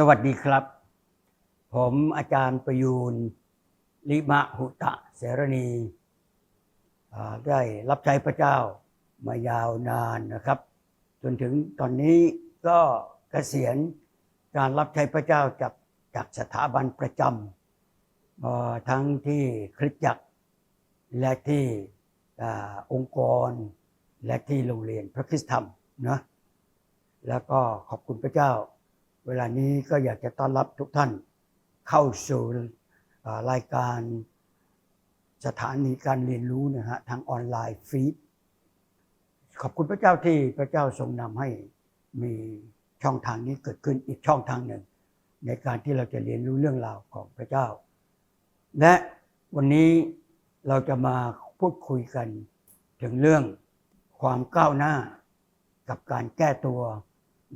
สวัสดีครับ ผมอาจารย์ประยูนลิมะหุตะเสรณี ได้รับใช้พระเจ้ามายาวนานนะครับ จนถึงตอนนี้ก็เกษียณการรับใช้พระเจ้าจากจากสถาบันประจำทั้งที่คริสตจักรและที่อองค์กร และที่โรงเรียนพระคริสตธรรมนะแล้วก็ขอบคุณพระเจ้า เวลานี้ก็อยากจะต้อนรับทุกท่านเข้าสู่รายการสถานีการเรียนรู้นะฮะทางออนไลน์ฟีดขอบคุณพระเจ้าที่พระเจ้าทรงนำให้มีช่องทางนี้เกิดขึ้นอีกช่องทางหนึ่ง ในการที่เราจะเรียนรู้เรื่องราวของพระเจ้า และวันนี้เราจะมาพูดคุยกันถึงเรื่องความก้าวหน้ากับการแก้ตัว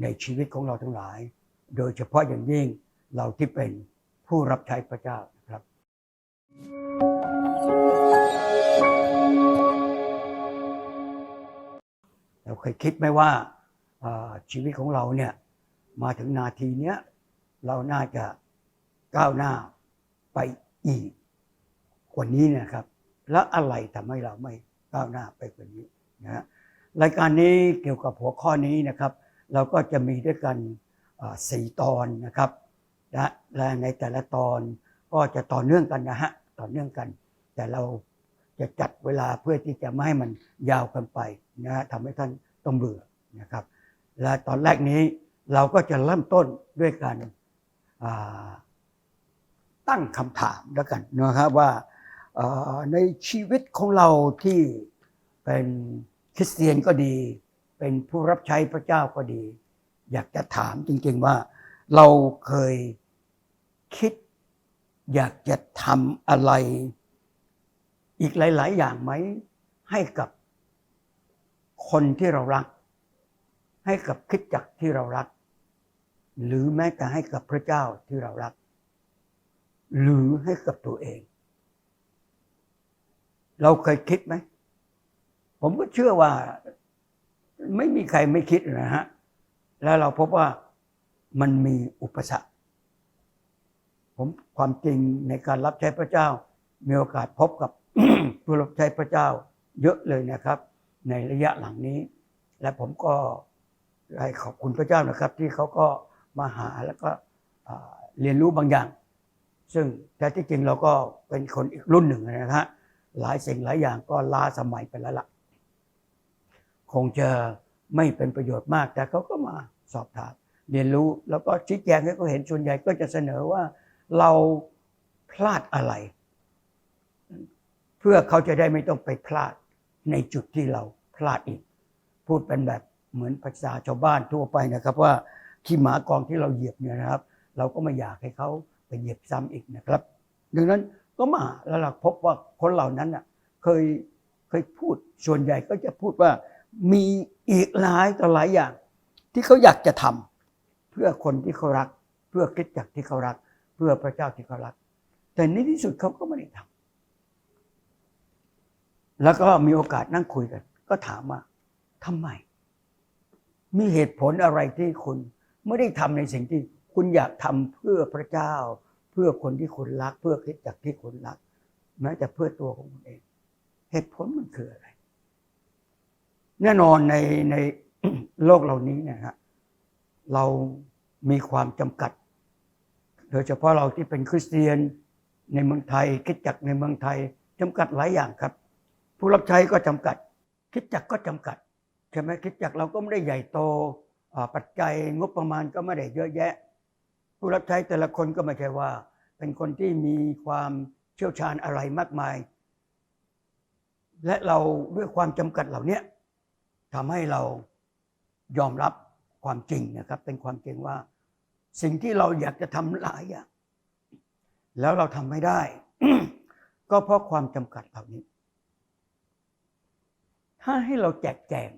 ในชีวิตของเราทั้งหลาย โดยเฉพาะอย่างยิ่งเราที่เป็นผู้รับใช้พระเจ้านะครับ เราเคยคิดไหมว่าชีวิตของเราเนี่ยมาถึงนาทีเนี้ยเราน่าจะก้าวหน้าไปอีกกว่านี้นะครับ แล้วอะไรทำให้เราไม่ก้าวหน้าไปกว่านี้นะรายการนี้เกี่ยวกับหัวข้อนี้นะครับ เราก็จะมีด้วยกัน สี่ตอนนะครับและและในแต่ละตอนก็จะต่อเนื่องกันนะฮะต่อเนื่องกัน แต่เราจะจัดเวลาเพื่อที่จะไม่ให้มันยาวกันไปนะฮะทำให้ท่านต้องเบื่อนะครับ และตอนแรกนี้เราก็จะเริ่มต้นด้วยการตั้งคำถามแล้วกันนะครับว่าในชีวิตของเราที่เป็นคริสเตียนก็ดี เป็นผู้รับใช้พระเจ้าก็ดี อยากจะถามจริงๆว่า เราเคยคิด อยากจะทำอะไร อีกหลาย ๆ อย่างไหม ให้กับคนที่เรารัก ให้กับคิดจักรที่เรารัก หรือแม้แต่ให้กับพระเจ้าที่เรารัก หรือให้กับตัวเอง เราเคยคิดไหม ผมก็เชื่อว่าไม่มีใครไม่คิดนะฮะ แล้วเราพบว่ามันมีอุปสรรค ผมความจริงในการรับใช้พระเจ้า มีโอกาสพบกับผู้รับใช้พระเจ้า เยอะเลยนะครับ ในระยะหลังนี้ และผมก็ได้ขอบคุณพระเจ้านะครับ ที่เขาก็มาหาแล้วก็เรียนรู้บางอย่าง ซึ่งแท้ที่จริงเราก็เป็นคนอีกรุ่นหนึ่งนะฮะหลายสิ่งหลายอย่างก็ล้าสมัยไปแล้วล่ะคงจะไม่เป็นประโยชน์มากแต่เขาก็มา สอบถาม เรียนรู้แล้วก็ชี้แจงให้เขาเห็นส่วนใหญ่ก็จะเสนอว่าเราพลาดอะไร เพื่อเขาจะได้ไม่ต้องไปพลาดในจุดที่เราพลาดอีก พูดเป็นแบบเหมือนภาษาชาวบ้านทั่วไปนะครับ ว่าขี้หมากองที่เราเหยียบเนี่ยนะครับ เราก็ไม่อยากให้เขาไปเหยียบซ้ำอีกนะครับ ดังนั้นก็มาแล้วเราพบว่าคนเหล่านั้นน่ะเคยเคยพูดส่วนใหญ่ก็จะพูดว่ามีอีกหลายต่อหลายอย่าง ที่เขาอยากจะทำเพื่อคนที่เขารัก เพื่อคิดจักรที่เขารัก เพื่อพระเจ้าที่เขารัก แต่ในที่สุดเขาก็ไม่ได้ทำแล้วก็มีโอกาสนั่งคุยกัน ก็ถามว่าทำไม มีเหตุผลอะไรที่คุณไม่ได้ทำในสิ่งที่คุณอยากทำเพื่อพระเจ้า เพื่อคนที่คุณรัก เพื่อคิดจักรที่คุณรักแม้แต่เพื่อตัวของคุณเอง เหตุผลมันคืออะไร แน่นอนในใน โลกเหล่านี้เนะฮะเรามีความจำกัด โดยเฉพาะเราที่เป็นคริสเตียนในเมืองไทย คิดจักรในเมืองไทยจำกัดหลายอย่างครับ ผู้รับใช้ก็จำกัด คิดจักรก็จำกัดใช่ไหมคิดจักรเราก็ไม่ได้ใหญ่โตปัจจัยงบประมาณก็ไม่ได้เยอะแยะ ผู้รับใช้แต่ละคนก็ไม่ใช่ว่า เป็นคนที่มีความเชี่ยวชาญอะไรมากมาย และเราด้วยความจำกัดเหล่านี้ทำให้เรา ยอมรับความจริงนะครับ เป็นความจริงว่า สิ่งที่เราอยากจะทำหลายอย่างแล้วเราทำไม่ได้ ก็เพราะความจำกัดเหล่านี้ ถ้าให้เราแจกแจง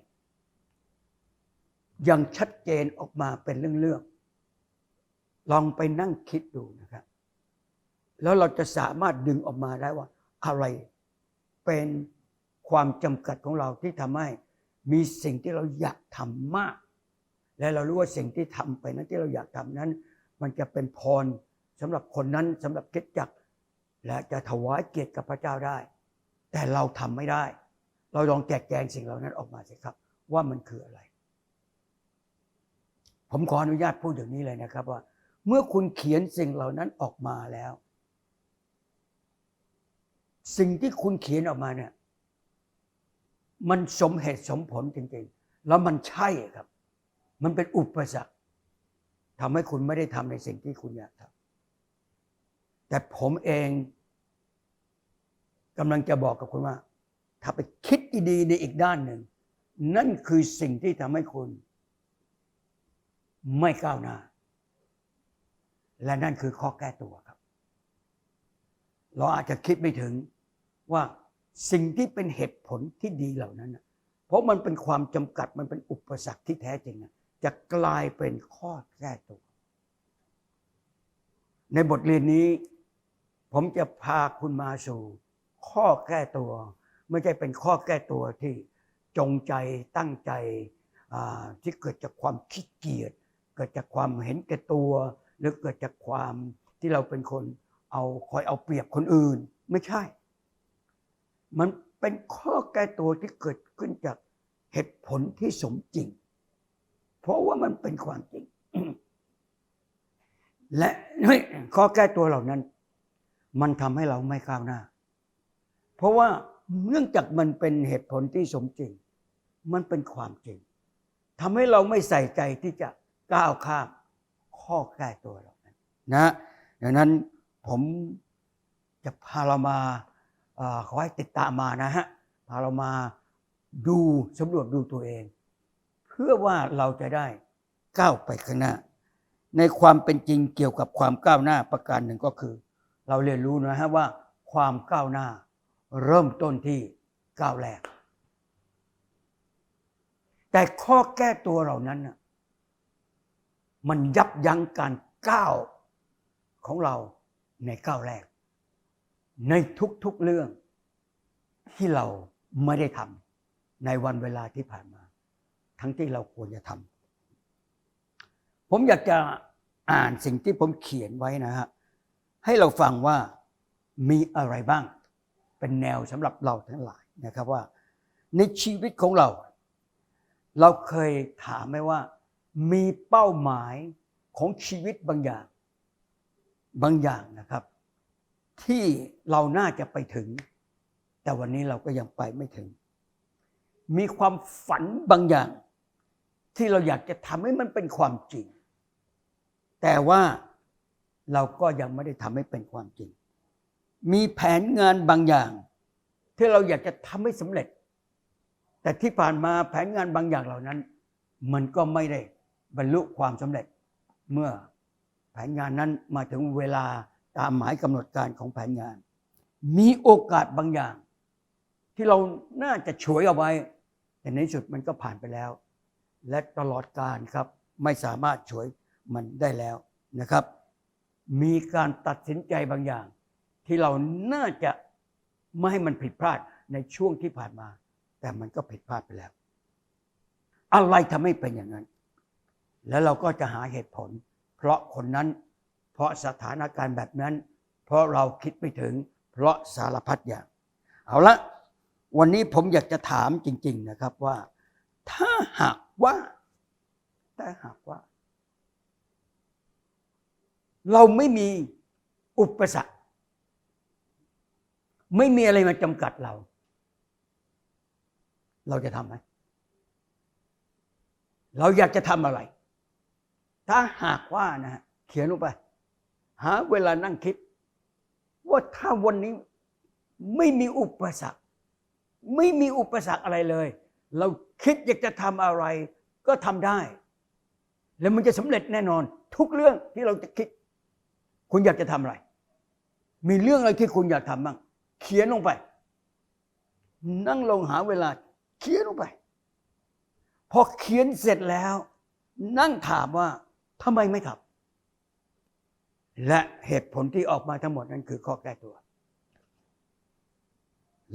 อย่างชัดเจนออกมาเป็นเรื่องๆลองไปนั่งคิดดูนะครับ แล้วเราจะสามารถดึงออกมาได้ว่า อะไรเป็นความจำกัดของเราที่ทำให้ มีสิ่งที่เราอยากทำมาก และเรารู้ว่าสิ่งที่ทำไปนั้นที่เราอยากทำนั้น มันจะเป็นพรสำหรับคนนั้นสำหรับคิดจักและจะถวายเกียรติกับพระเจ้าได้ แต่เราทำไม่ได้ เราลองแจกแจงสิ่งเหล่านั้นออกมาสิครับ ว่ามันคืออะไร ผมขออนุญาตพูดอย่างนี้เลยนะครับว่า เมื่อคุณเขียนสิ่งเหล่านั้นออกมาแล้ว สิ่งที่คุณเขียนออกมาเนี่ย มันสมเหตุสมผลจริงๆ แล้วมันใช่ครับ มันเป็นอุปสรรคทำให้คุณไม่ได้ทำในสิ่งที่คุณอยากทำแต่ผมเองกำลังจะบอกกับคุณว่า ถ้าไปคิดดีๆในอีกด้านหนึ่ง นั่นคือสิ่งที่ทำให้คุณ ไม่ก้าวหน้า และนั่นคือข้อแก้ตัวครับ เราอาจจะคิดไม่ถึงว่า สิ่งที่เป็นเหตุผลที่ดีเหล่านั้น เพราะมันเป็นความจำกัดมันเป็นอุปสรรคที่แท้จริงจะกลายเป็นข้อแก้ตัว ในบทเรียนนี้ ผมจะพาคุณมาสู่ ข้อแก้ตัว ไม่ใช่เป็นข้อแก้ตัวที่จงใจตั้งใจที่เกิดจากความขี้เกียจเกิดจากความเห็นแก่ตัว หรือเกิดจากความที่เราเป็นคนเอาคอยเอาเปรียบคนอื่น ไม่ใช่ มันเป็นข้อแก้ตัวที่เกิดขึ้นจากเหตุผลที่สมจริง เพราะว่ามันเป็นความจริง และข้อแก้ตัวเหล่านั้น มันทำให้เราไม่ก้าวหน้า เพราะว่าเนื่องจากมันเป็นเหตุผลที่สมจริง มันเป็นความจริงทำให้เราไม่ใส่ใจที่จะก้าวข้ามข้อแก้ตัวเหล่านั้นนะดังนั้นผมจะพาเรามา ขอให้ติดตามมานะฮะพาเรามาดูสำรวจดูตัวเอง เพื่อว่าเราจะได้ก้าวไปข้างหน้า ในความเป็นจริงเกี่ยวกับความก้าวหน้าประการหนึ่งก็คือ เราเรียนรู้นะฮะว่าความก้าวหน้าเริ่มต้นที่ก้าวแรก แต่ข้อแก้ตัวเหล่านั้นนะมันยับยั้งการก้าวของเราในก้าวแรก ในทุกๆเรื่องที่เราไม่ได้ทำในวันเวลาที่ผ่านมา ทั้งที่เราควรจะทำผมอยากจะอ่านสิ่งที่ผมเขียนไว้นะฮะให้เราฟังว่ามีอะไรบ้าง เป็นแนวสำหรับเราทั้งหลายนะครับว่า ในชีวิตของเรา เราเคยถามไหมว่า มีเป้าหมายของชีวิตบางอย่าง บางอย่างนะครับ ที่เราน่าจะไปถึง แต่วันนี้เราก็ยังไปไม่ถึง มีความฝันบางอย่าง ที่เราอยากจะทำให้มันเป็นความจริง แต่ว่าเราก็ยังไม่ได้ทำให้เป็นความจริง มีแผนงานบางอย่าง ที่เราอยากจะทำให้สำเร็จ แต่ที่ผ่านมาแผนงานบางอย่างเหล่านั้น มันก็ไม่ได้บรรลุความสำเร็จ เมื่อแผนงานนั้นมาถึงเวลา ตามหมายกำหนดการของแผนงาน มีโอกาสบางอย่าง ที่เราน่าจะฉวยเอาไว้ แต่ในสุดมันก็ผ่านไปแล้ว และตลอดการครับไม่สามารถฉวยมันได้แล้วนะครับ มีการตัดสินใจบางอย่าง ที่เราน่าจะไม่ให้มันผิดพลาดในช่วงที่ผ่านมา แต่มันก็ผิดพลาดไปแล้ว อะไรทำให้เป็นอย่างนั้น แล้วเราก็จะหาเหตุผล เพราะคนนั้น เพราะสถานการณ์แบบนั้น เพราะเราคิดไม่ถึง เพราะสารพัดอย่าง เอาละวันนี้ผมอยากจะถามจริง ๆนะครับว่า ถ้าหากว่าถ้าหากว่า เราไม่มีอุปสรรคไม่มีอะไรมาจำกัดเรา เราจะทำไหมเราอยากจะทำอะไร ถ้าหากว่านะฮะเขียนลงไป หาเวลานั่งคิด ว่าถ้าวันนี้ไม่มีอุปสรรค ไม่มีอุปสรรคอะไรเลย เราคิดอยากจะทำอะไร ก็ทำได้ แล้วมันจะสำเร็จแน่นอน ทุกเรื่องที่เราจะคิด คุณอยากจะทำอะไร มีเรื่องอะไรที่คุณอยากทำบ้างเขียนลงไป นั่งลงหาเวลา เขียนลงไป พอเขียนเสร็จแล้ว นั่งถามว่าทำไมไม่ทำ และเหตุผลที่ออกมาทั้งหมดนั้นคือข้อแก้ตัว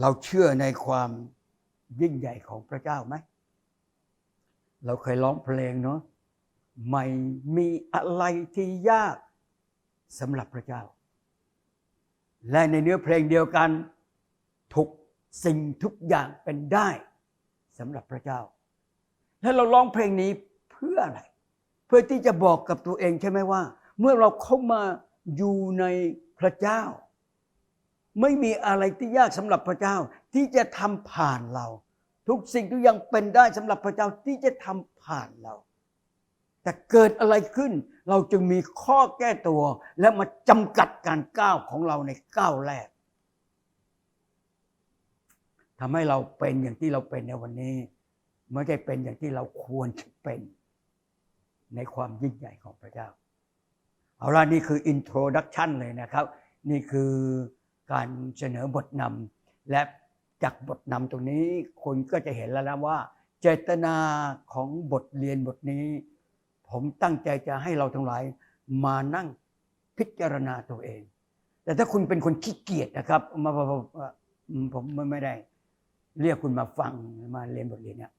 เราเชื่อในความยิ่งใหญ่ของพระเจ้าไหม เราเคยร้องเพลงเนาะ ไม่มีอะไรที่ยากสำหรับพระเจ้า และในเนื้อเพลงเดียวกันทุกสิ่งทุกอย่างเป็นได้สำหรับพระเจ้า และเราร้องเพลงนี้เพื่ออะไร เพื่อที่จะบอกกับตัวเองใช่ไหมว่า เมื่อเราเข้ามาอยู่ในพระเจ้า ไม่มีอะไรที่ยากสำหรับพระเจ้าที่จะทำผ่านเรา ทุกสิ่งทุกอย่างเป็นได้สำหรับพระเจ้าที่จะทำผ่านเรา แต่เกิดอะไรขึ้น เราจึงมีข้อแก้ตัว และมาจำกัดการก้าวของเราในก้าวแรกทำให้เราเป็นอย่างที่เราเป็นในวันนี้ ไม่ได้เป็นอย่างที่เราควรจะเป็น ในความยิ่งใหญ่ของพระเจ้า เอาละนี่คืออินโทรดักชันเลยนะครับ นี่คือการเสนอบทนำและจากบทนำตรงนี้คนก็จะเห็นแล้วนะว่า เจตนาของบทเรียนบทนี้ ผมตั้งใจจะให้เราทั้งหลายมานั่งพิจารณาตัวเอง แต่ถ้าคุณเป็นคนขี้เกียจนะครับมาผมไม่ได้ เรียกคุณมาฟังมาเรียนบทเรียนเนี่ย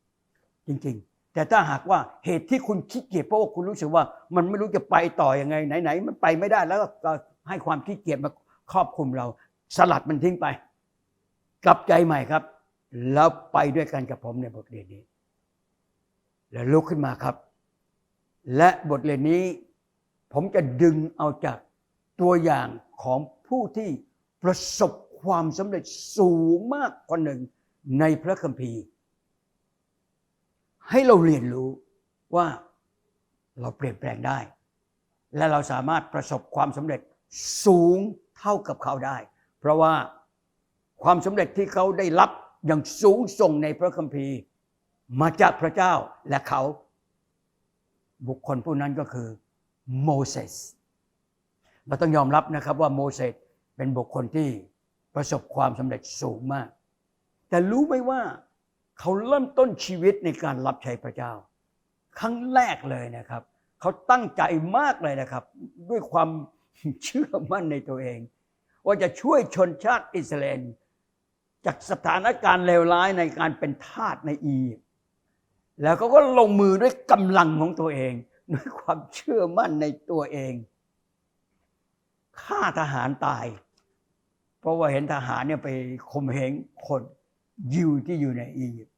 จริง ๆ แต่ถ้าหากว่าเหตุที่คุณขี้เกียจเพราะว่าคุณรู้สึกว่า มันไม่รู้จะไปต่ออยังไงไหนๆมันไปไม่ได้แล้วก็ให้ความขี้เกียจมาครอบคุมเรา สลัดมันทิ้งไป กลับใจใหม่ครับ แล้วไปด้วยกันกับผมในบทเรียนนี้ แล้วลุกขึ้นมาครับ และบทเรียนนี้ ผมจะดึงเอาจากตัวอย่างของผู้ที่ประสบความสำเร็จสูงมากกว่าหนึ่งในพระคัมภีร์ ให้เราเรียนรู้ว่าเราเปลี่ยนแปลงได้ และเราสามารถประสบความสำเร็จสูงเท่ากับเขาได้ เพราะว่าความสำเร็จที่เขาได้รับอย่างสูงส่งในพระคัมภีร์ มาจากพระเจ้าและเขา บุคคลผู้นั้นก็คือโมเสสเราต้องยอมรับนะครับว่าโมเสสเป็นบุคคลที่ประสบความสำเร็จสูงมาก แต่รู้ไหมว่า เขาเริ่มต้นชีวิตในการรับใช้พระเจ้า ครั้งแรกเลยนะครับ เขาตั้งใจมากเลยนะครับ ด้วยความเชื่อมั่นในตัวเอง ว่าจะช่วยชนชาติอิสราเอลจากสถานการณ์เลวร้ายในการเป็นทาสในอียิปต์แล้วเขาก็ลงมือด้วยกำลังของตัวเอง ด้วยความเชื่อมั่นในตัวเองฆ่าทหารตาย เพราะว่าเห็นทหารเนี่ยไปข่มเหงคน ยิวที่อยู่ในอียิปต์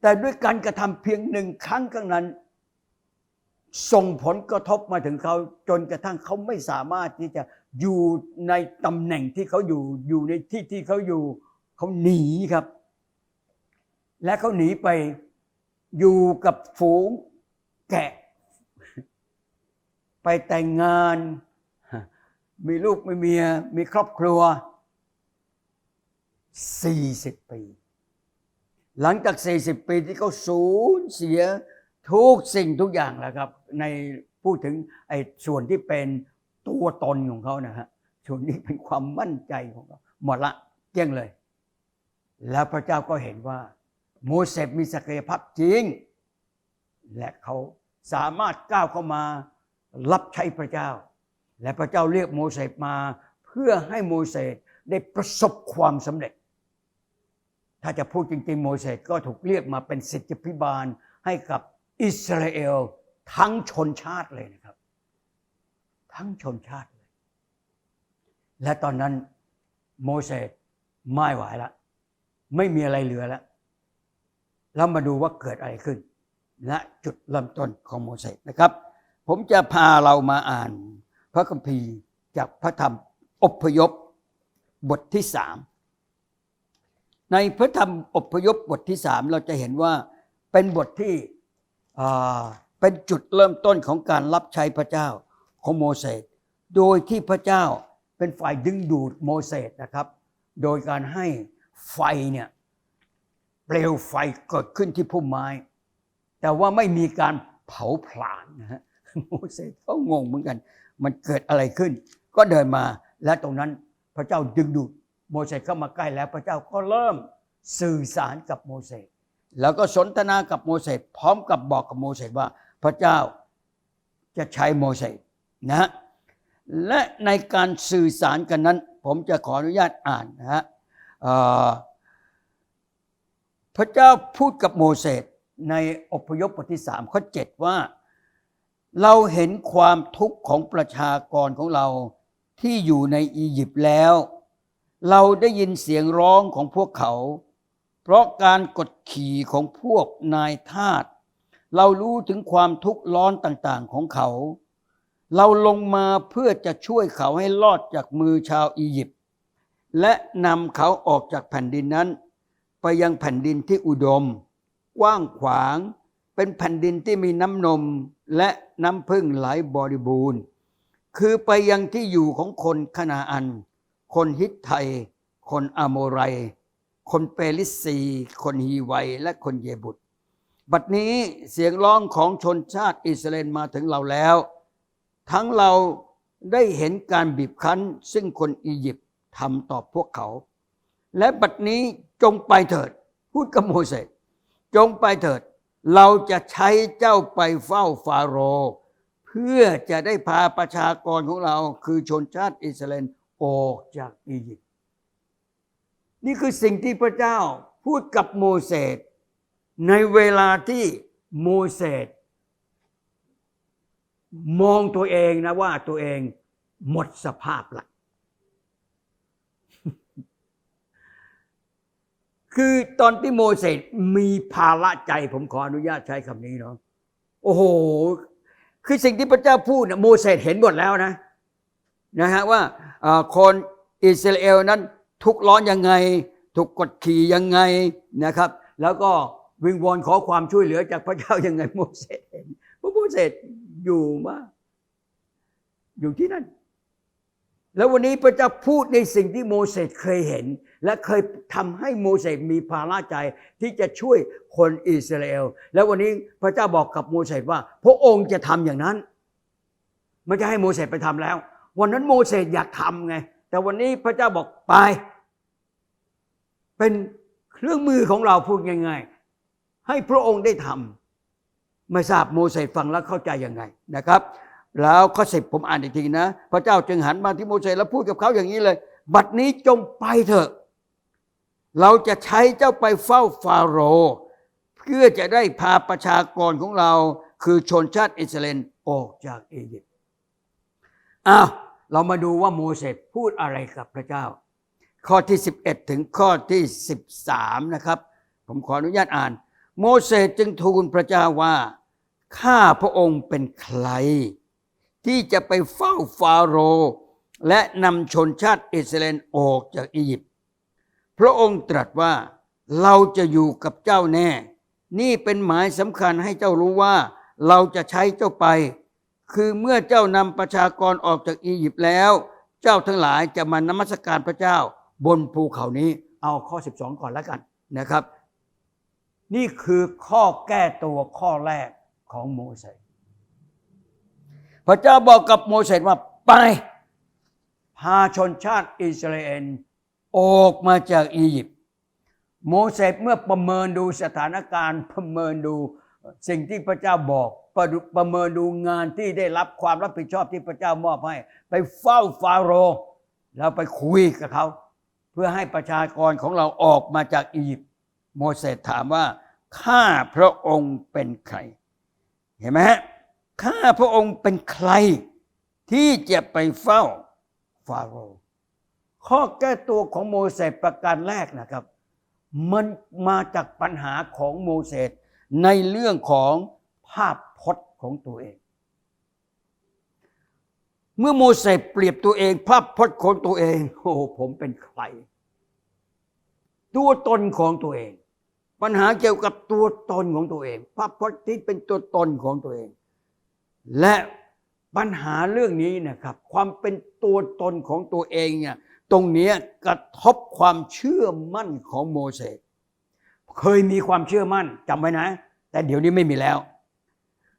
แต่ด้วยการกระทำเพียงหนึ่งครั้งครั้งนั้น ส่งผลกระทบมาถึงเขาจนกระทั่งเขาไม่สามารถที่จะอยู่ในตำแหน่งที่เขาอยู่อยู่ในที่ที่เขาอยู่เขาหนีครับ และเขาหนีไปอยู่กับฝูงแกะ ไปแต่งงาน มีลูกมีเมีย มีครอบครัว 40 ปี หลังจาก 40 ปีที่เขาสูญเสียทุกสิ่งทุกอย่างแล้วครับ ในพูดถึงไอ้ส่วนที่เป็นตัวตนของเขานะฮะส่วนนี้เป็นความมั่นใจของเขาหมดละเกี้ยงเลย แล้วพระเจ้าก็เห็นว่า โมเสสมีศักยภาพจริง และเขาสามารถก้าวเข้ามารับใช้พระเจ้า และพระเจ้าเรียกโมเสสมา เพื่อให้โมเสสได้ประสบความสำเร็จ ถ้าจะพูดจริงๆ โมเสสก็ถูกเรียกมาเป็นสิทธิพิบาลให้กับอิสราเอลทั้งชนชาติเลยนะครับ ทั้งชนชาติเลย และตอนนั้นโมเสสไม่ไหวแล้วไม่มีอะไรเหลือแล้วเรามาดูว่าเกิดอะไรขึ้นณจุดเริ่มต้นของโมเสสนะครับ ผมจะพาเรามาอ่าน พระคัมภีร์จากพระธรรมอพยพบทที่สาม ในพระธรรมอพยพบทที่สามเราจะเห็นว่าเป็นบทที่เป็นจุดเริ่มต้นของการรับใช้พระเจ้าของโมเสส โดยที่พระเจ้าเป็นฝ่ายดึงดูดโมเสสนะครับ โดยการให้ไฟเนี่ยเปลวไฟเกิดขึ้นที่พุ่มไม้ แต่ว่าไม่มีการเผาผลาญนะฮะโมเสสก็งงเหมือนกัน มันเกิดอะไรขึ้น ก็เดินมาและตรงนั้นพระเจ้าดึงดูด โมเสสเข้ามาใกล้แล้วพระเจ้าก็เริ่มสื่อสารกับโมเสสแล้วก็สนทนากับโมเสสพร้อมกับบอกกับโมเสสว่าพระเจ้าจะใช้โมเสสนะและในการสื่อสารกันนั้น ผมจะขออนุญาตอ่านนะฮะพระเจ้าพูดกับโมเสสในอพยพบทที่สามข้อเจ็ดว่า เราเห็นความทุกข์ของประชากรของเราที่อยู่ในอียิปต์แล้ว เราได้ยินเสียงร้องของพวกเขา เพราะการกดขี่ของพวกนายทาสเรารู้ถึงความทุกข์ร้อนต่างๆของเขา เราลงมาเพื่อจะช่วยเขาให้รอดจากมือชาวอียิปต์และนำเขาออกจากแผ่นดินนั้น ไปยังแผ่นดินที่อุดม กว้างขวาง เป็นแผ่นดินที่มีน้ำนมและน้ำพึ่งไหลบริบูรณ์ คือไปยังที่อยู่ของคนคณาอัน คนฮิตไทย คนอโมไร คนเปริสซีคนฮีไวและคนเยบุตร บัดนี้เสียงร้องของชนชาติอิสราเอลมาถึงเราแล้ว ทั้งเราได้เห็นการบีบคั้น ซึ่งคนอียิปต์ทำต่อพวกเขา และบัดนี้จงไปเถิด พูดกับโมเสสจงไปเถิด เราจะใช้เจ้าไปเฝ้าฟาโรห์เพื่อจะได้พาประชากรของเราคือชนชาติอิสราเอล ออกจากอียิปต์นี่คือสิ่งที่พระเจ้าพูดกับโมเสสในเวลาที่โมเสสมองตัวเองนะว่าตัวเองหมดสภาพละคือตอนที่โมเสสมีภาระใจผมขออนุญาตใช้คำนี้เนาะโอ้โห คือสิ่งที่พระเจ้าพูดเนี่ยโมเสสเห็นหมดแล้วนะ นะฮะว่าคนอิสราเอลนั้นทุกข์ร้อนยังไง ถูกกดขี่ยังไงนะครับ แล้วก็วิงวอนขอความช่วยเหลือจากพระเจ้ายังไงโมเสสเห็นพระโมเสสอยู่มาอยู่ที่นั่น แล้ววันนี้พระเจ้าพูดในสิ่งที่โมเสสเคยเห็น และเคยทำให้โมเสสมีภาระใจที่จะช่วยคนอิสราเอล แล้ววันนี้พระเจ้าบอกกับโมเสสว่า พระองค์จะทำอย่างนั้น ไม่จะให้โมเสสไปทำแล้ว วันนั้นโมเสสอยากทำไง แต่วันนี้พระเจ้าบอกไป เป็นเครื่องมือของเราพูดง่าย ๆ ให้พระองค์ได้ทำไม่ทราบโมเสสฟังแล้วเข้าใจยังไงนะครับ แล้วข้อสิบผมอ่านอีกทีนะ พระเจ้าจึงหันมาที่โมเสสแล้วพูดกับเขาอย่างนี้เลย บัดนี้จงไปเถอะ เราจะใช้เจ้าไปเฝ้าฟาโรห์เพื่อจะได้พาประชากรของเรา คือชนชาติอิสราเอลออกจากอียิปต์ อ้าวเรามาดูว่าโมเสสพูดอะไรกับพระเจ้า ข้อที่ 11 ถึงข้อที่ 13 นะครับ ผมขออนุญาตอ่าน โมเสสจึงทูลพระเจ้าว่า ข้าพระองค์เป็นใคร ที่จะไปเฝ้าฟาโรห์และนำชนชาติอิสราเอลออกจากอียิปต์พระองค์ตรัสว่าเราจะอยู่กับเจ้าแน่ นี่เป็นหมายสำคัญให้เจ้ารู้ว่า เราจะใช้เจ้าไป คือเมื่อเจ้านำประชากรออกจากอียิปต์แล้ว เจ้าทั้งหลายจะมานมัสการพระเจ้าบนภูเขานี้ เอาข้อ 12 ก่อนแล้วกันนะครับ นี่คือข้อแก้ตัวข้อแรกของโมเสสพระเจ้าบอกกับโมเสสว่าไปพาชนชาติอิสราเอลออกมาจากอียิปต์โมเสสเมื่อประเมินดูสถานการณ์ประเมินดู สิ่งที่พระเจ้าบอกประประเมินดูงานที่ได้รับความรับผิดชอบที่พระเจ้ามอบให้ ไปเฝ้าฟาโรห์แล้วไปคุยกับเขา เพื่อให้ประชากรของเราออกมาจากอียิปต์โมเสสถามว่าข้าพระองค์เป็นใคร เห็นไหมฮะข้าพระองค์เป็นใคร ที่จะไปเฝ้าฟาโรห์ข้อแก้ตัวของโมเสสประการแรกนะครับ มันมาจากปัญหาของโมเสส ในเรื่องของภาพพจน์ของตัวเอง เมื่อโมเสสเปรียบตัวเอง ภาพพจน์ของตัวเอง โอ้ผมเป็นใคร ตัวตนของตัวเอง ปัญหาเกี่ยวกับตัวตนของตัวเอง ภาพพจน์ที่เป็นตัวตนของตัวเอง และปัญหาเรื่องนี้นะครับ ความเป็นตัวตนของตัวเองเนี่ยตรงนี้กระทบความเชื่อมั่นของโมเสส เคยมีความเชื่อมั่นจำไว้นะ แต่เดี๋ยวนี้ไม่มีแล้ว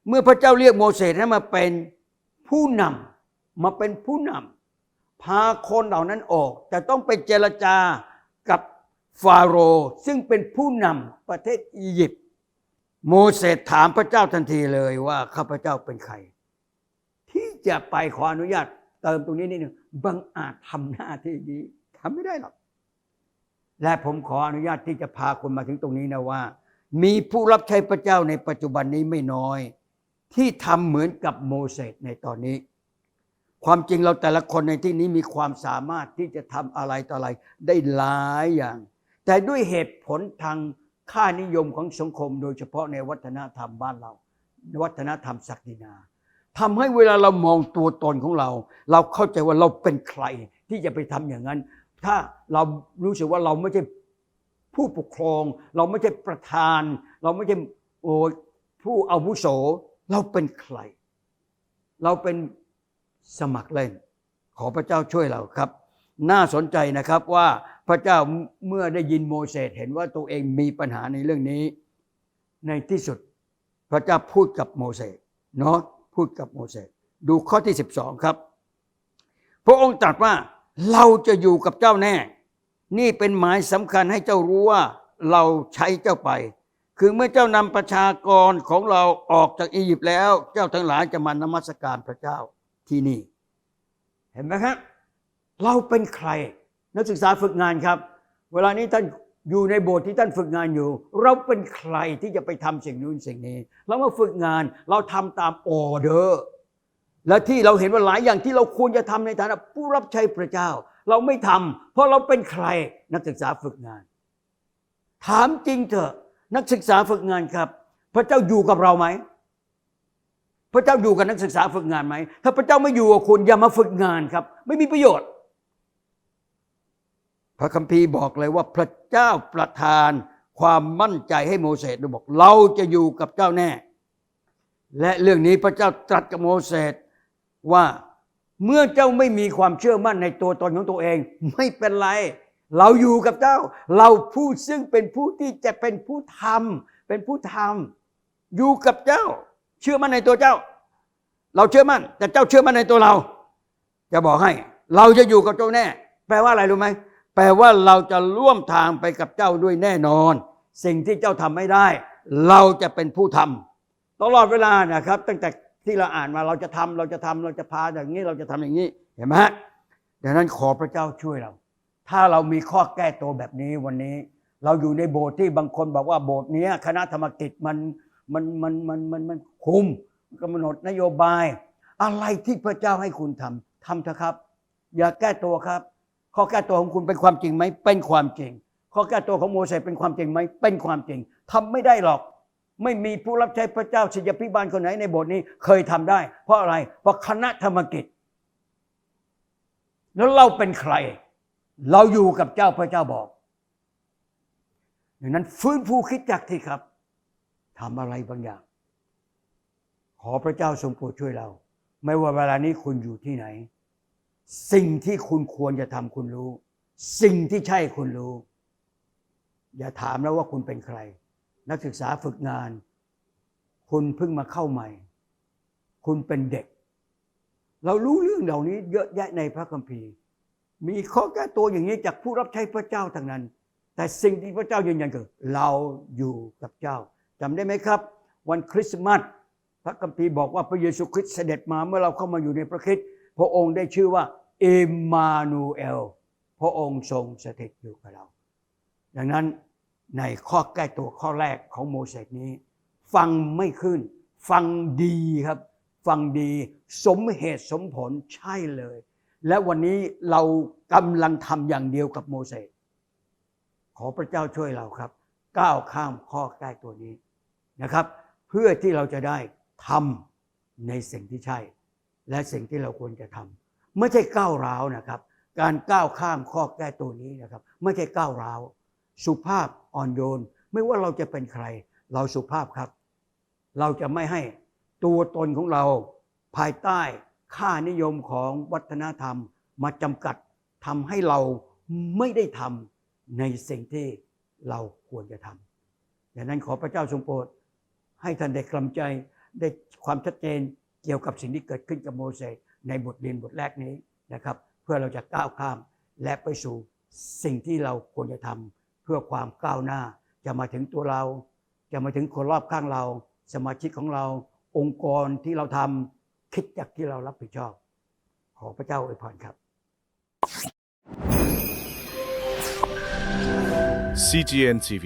เมื่อพระเจ้าเรียกโมเสสให้มาเป็นผู้นำมาเป็นผู้นำพาคนเหล่านั้นออก แต่ต้องไปเจรจากับฟาโรห์ซึ่งเป็นผู้นำประเทศอียิปต์โมเสสถามพระเจ้าทันทีเลยว่าข้าพเจ้าเป็นใคร ที่จะไปขออนุญาตเติมตรงนี้นิดหนึ่งบังอาจทำหน้าที่นี้ทำไม่ได้หรอก และผมขออนุญาตที่จะพาคนมาถึงตรงนี้นะว่า มีผู้รับใช้พระเจ้าในปัจจุบันนี้ไม่น้อย ที่ทำเหมือนกับโมเสสในตอนนี้ ความจริงเราแต่ละคนในที่นี้มีความสามารถที่จะทำอะไรต่ออะไรได้หลายอย่าง แต่ด้วยเหตุผลทางค่านิยมของสังคม โดยเฉพาะในวัฒนธรรมบ้านเราวัฒนธรรมศักดินาทำให้เวลาเรามองตัวตนของเรา เราเข้าใจว่าเราเป็นใครที่จะไปทำอย่างนั้น ถ้าเรารู้สึกว่าเราไม่ใช่ผู้ปกครอง เราไม่ใช่ประธาน เราไม่ใช่โอ้ผู้อาวุโส เราเป็นใคร เราเป็นสมัครเล่น ขอพระเจ้าช่วยเราครับ น่าสนใจนะครับว่าพระเจ้าเมื่อได้ยินโมเสสเห็นว่าตัวเองมีปัญหาในเรื่องนี้ ในที่สุดพระเจ้าพูดกับโมเสสเนาะพูดกับโมเสสดูข้อที่ 12 ครับ พระองค์ตรัสว่า เราจะอยู่กับเจ้าแน่ นี่เป็นหมายสำคัญให้เจ้ารู้ว่าเราใช้เจ้าไป คือเมื่อเจ้านำประชากรของเราออกจากอียิปต์แล้ว เจ้าทั้งหลายจะมานมัสการพระเจ้าที่นี่ เห็นไหมครับ เราเป็นใคร นักศึกษาฝึกงานครับ เวลานี้ท่านอยู่ในโบสถ์ที่ท่านฝึกงานอยู่ เราเป็นใครที่จะไปทำสิ่งนู้นสิ่งนี้ เรามาฝึกงานเราทำตามออเดอร์ และที่เราเห็นว่าหลายอย่างที่เราควรจะทำในฐานะผู้รับใช้พระเจ้า เราไม่ทำเพราะเราเป็นใครนักศึกษาฝึกงาน ถามจริงเถอะนักศึกษาฝึกงานครับ พระเจ้าอยู่กับเราไหมพระเจ้าอยู่กับนักศึกษาฝึกงานไหม ถ้าพระเจ้าไม่อยู่กับคุณอย่ามาฝึกงานครับ ไม่มีประโยชน์ พระคัมภีร์บอกเลยว่าพระเจ้าประทานความมั่นใจให้โมเสสโดยบอก เราจะอยู่กับเจ้าแน่ และเรื่องนี้พระเจ้าตรัสกับโมเสส ว่าเมื่อเจ้าไม่มีความเชื่อมั่นในตัวตนของตัวเอง ไม่เป็นไร เราอยู่กับเจ้า เราผู้ซึ่งเป็นผู้ที่จะเป็นผู้ทำเป็นผู้ทำอยู่กับเจ้า เชื่อมั่นในตัวเจ้า เราเชื่อมั่น แต่เจ้าเชื่อมั่นในตัวเรา จะบอกให้ เราจะอยู่กับเจ้าแน่ แปลว่าอะไรรู้ไหมแปลว่าเราจะร่วมทางไปกับเจ้าด้วยแน่นอน สิ่งที่เจ้าทำไม่ได้ เราจะเป็นผู้ทำตลอดเวลานะครับ ตั้งแต่ ที่เราอ่านมาเราจะทำเราจะทำเราจะพาอย่างนี้เราจะทำอย่างนี้เห็นไหมดังนั้นขอพระเจ้าช่วยเรา ถ้าเรามีข้อแก้ตัวแบบนี้วันนี้ เราอยู่ในโบสถ์ที่บางคนบอกว่าโบสถ์นี้คณะธรรมกิจมันมันมันมันมันมันคุมกำหนดนโยบาย อะไรที่พระเจ้าให้คุณทำทำเถอะครับ อย่าแก้ตัวครับ ข้อแก้ตัวของคุณเป็นความจริงไหมเป็นความจริงข้อแก้ตัวของโมเสสเป็นความจริงไหมเป็นความจริงทำไม่ได้หรอก ไม่มีผู้รับใช้พระเจ้าศิษยพิบาลคนไหนในโบสถ์นี้เคยทำได้ เพราะอะไร เพราะคณะธรรมกิจ แล้วเราเป็นใคร เราอยู่กับเจ้าพระเจ้าบอกดังนั้นฟื้นฟูคิดจักที่ครับทำอะไรบางอย่าง ขอพระเจ้าทรงโปรดช่วยเรา ไม่ว่าเวลานี้คุณอยู่ที่ไหน สิ่งที่คุณควรจะทำคุณรู้ สิ่งที่ใช่คุณรู้ อย่าถามแล้วว่าคุณเป็นใคร นักศึกษาฝึกงาน คุณเพิ่งมาเข้าใหม่ คุณเป็นเด็ก เรารู้เรื่องเหล่านี้เยอะแยะในพระคัมภีร์ มีข้อแก้ตัวอย่างนี้จากผู้รับใช้พระเจ้าทั้งนั้น แต่สิ่งที่พระเจ้ายืนยันคือเราอยู่กับเจ้าจำได้ไหมครับ วันคริสต์มาสพระคัมภีร์บอกว่าพระเยซูคริสต์เสด็จมาเมื่อเราเข้ามาอยู่ในพระคริสต์พระองค์ได้ชื่อว่าเอมานูเอลพระองค์ทรงสถิตอยู่กับเรา ดังนั้น ในข้อแก้ตัวข้อแรกของโมเสสนี้ ฟังไม่ขึ้น ฟังดีครับ ฟังดีสมเหตุสมผลใช่เลย และวันนี้เรากำลังทำอย่างเดียวกับโมเสสขอพระเจ้าช่วยเราครับ ก้าวข้ามข้อแก้ตัวนี้นะครับ เพื่อที่เราจะได้ทำในสิ่งที่ใช่ และสิ่งที่เราควรจะทำไม่ใช่ก้าวร้าวนะครับ การก้าวข้ามข้อแก้ตัวนี้นะครับ ไม่ใช่ก้าวร้าว สุภาพอ่อนโยน ไม่ว่าเราจะเป็นใคร เราสุภาพครับ เราจะไม่ให้ตัวตนของเราภายใต้ค่านิยมของวัฒนธรรมมาจำกัดทำให้เราไม่ได้ทำในสิ่งที่เราควรจะทำดังนั้นขอพระเจ้าทรงโปรดให้ท่านได้กลำใจได้ความชัดเจนเกี่ยวกับสิ่งที่เกิดขึ้นกับโมเสสในบทเรียนบทแรกนี้นะครับ เพื่อเราจะก้าวข้ามและไปสู่สิ่งที่เราควรจะทำ เพื่อความก้าวหน้า จะมาถึงตัวเรา จะมาถึงคนรอบข้างเรา สมาชิกของเรา องค์กรที่เราทำคิดจากที่เรารับผิดชอบ ขอพระเจ้าอวยพรครับ CGN TV